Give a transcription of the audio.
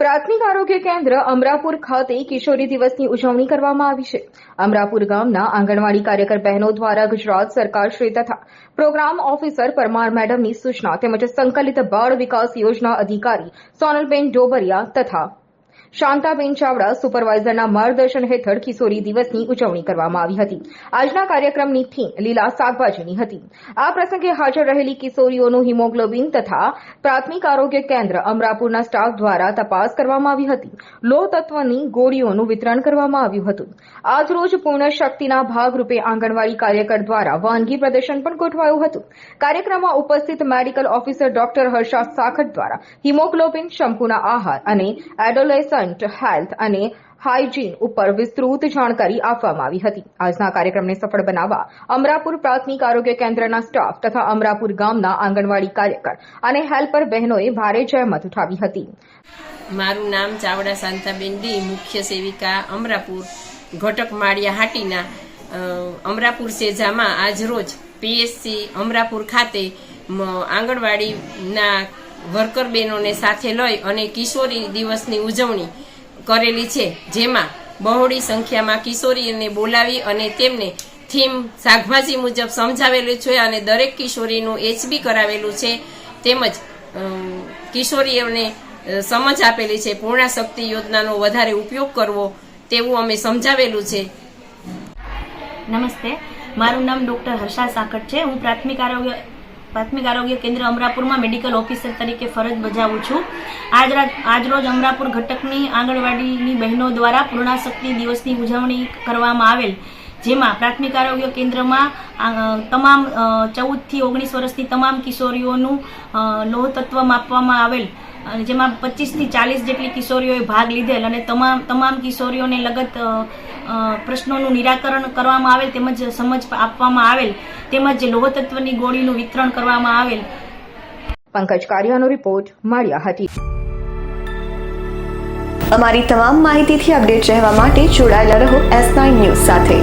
પ્રાથમિક આરોગ્ય કેન્દ્ર અમરાપુર ખાતે કિશોરી દિવસની ઉજવણી કરવામાં આવી છે. અમરાપુર ગામના આંગણવાડી કાર્યકર બહેનો દ્વારા ગુજરાત સરકાર શ્રી તથા પ્રોગ્રામ ઓફિસર પરમાર મેડમની સૂચના તેમજ સંકલિત બાળ વિકાસ યોજના અધિકારી સોનલબેન ડોબરિયા તથા શાંતાબેન ચાવડા સુપરવાઇઝરના માર્ગદર્શન હેઠળ કિશોરી દિવસની ઉજવણી કરવામાં આવી હતી. આજના કાર્યક્રમની થીમ લીલા શાકભાજીની હતી. આ પ્રસંગે હાજર રહેલી કિશોરીઓનું હિમોગ્લોબિન તથા પ્રાથમિક આરોગ્ય કેન્દ્ર અમરાપુરના સ્ટાફ દ્વારા તપાસ કરવામાં આવી હતી. લો તત્વની ગોળીઓનું વિતરણ કરવામાં આવ્યું હતું. આજરોજ પૂર્ણ શક્તિના ભાગરૂપે આંગણવાડી કાર્યકર દ્વારા વાનગી પ્રદર્શન પણ ગોઠવાયું હતું. કાર્યક્રમમાં ઉપસ્થિત medical officer doctor Harsha Sakhat દ્વારા હિમોગ્લોબિન, શંકુના આહાર અને એડોલેસન્ટ હેલ્થ અને હાઇજીન ઉપર વિસ્તૃત જાણકારી આપવામાં આવી હતી. આજના કાર્યક્રમને સફળ બનાવવા અમરાપુર પ્રાથમિક આરોગ્ય કેન્દ્રના સ્ટાફ તથા અમરાપુર ગામના આંગણવાડી કાર્યકર અને હેલ્પર બહેનોએ ભારે જહેમત ઉઠાવી હતી. મારું નામ ચાવડા શાંતાબેન ડી, મુખ્ય સેવિકા અમરાપુર, ઘટક માળિયા હાટીના અમરાપુર સેજામાં આજરોજ પીએસસી અમરાપુર ખાતે આંગણવાડીના વર્કર બહેનોને સાથે લઈ અને કિશોરી દિવસની ઉજવણી કરેલી છે, જેમાં બહોળી સંખ્યામાં કિશોરીઓને બોલાવી અને તેમને થીમ શાકભાજી મુજબ સમજાવેલું છે અને દરેક કિશોરીનું એચબી કરાવેલું છે. તેમજ કિશોરીઓને સમજ આપેલી છે પૂર્ણા શક્તિ યોજનાનો વધારે ઉપયોગ કરવો તેવું અમે સમજાવેલું છે. નમસ્તે. મારું નામ ડૉક્ટર હર્ષા સાકટ છે. હું પ્રાથમિક આરોગ્ય પ્રાથમિક આરોગ્ય કેન્દ્ર અમરાપુરમાં મેડિકલ ઓફિસર તરીકે ફરજ બજાવું છું. આજ આજરોજ અમરાપુર ઘટકની આંગણવાડીની બહેનો દ્વારા પૂર્ણાશક્તિ દિવસની ઉજવણી કરવામાં આવેલ, જેમાં પ્રાથમિક આરોગ્ય કેન્દ્રમાં તમામ ચૌદથી ઓગણીસ વર્ષની તમામ કિશોરીઓનું લોહ તત્વ માપવામાં આવેલ જેમાં પચીસથી ચાલીસ જેટલી કિશોરીઓએ ભાગ લીધેલ અને તમામ તમામ કિશોરીઓને લગત પ્રશ્નોનું નિરાકરણ કરવામાં આવેલ તેમજ સમજ આપવામાં આવેલ. તેમજ લોહ તત્વની ગોળીનું વિતરણ કરવામાં આવેલ. પંકજ કારિયાનો રિપોર્ટ માળિયા હતી અમારી તમામ માહિતીથી અપડેટ રહેવા માટે જોડાયેલા રહો એસ નાઇન ન્યૂઝ સાથે.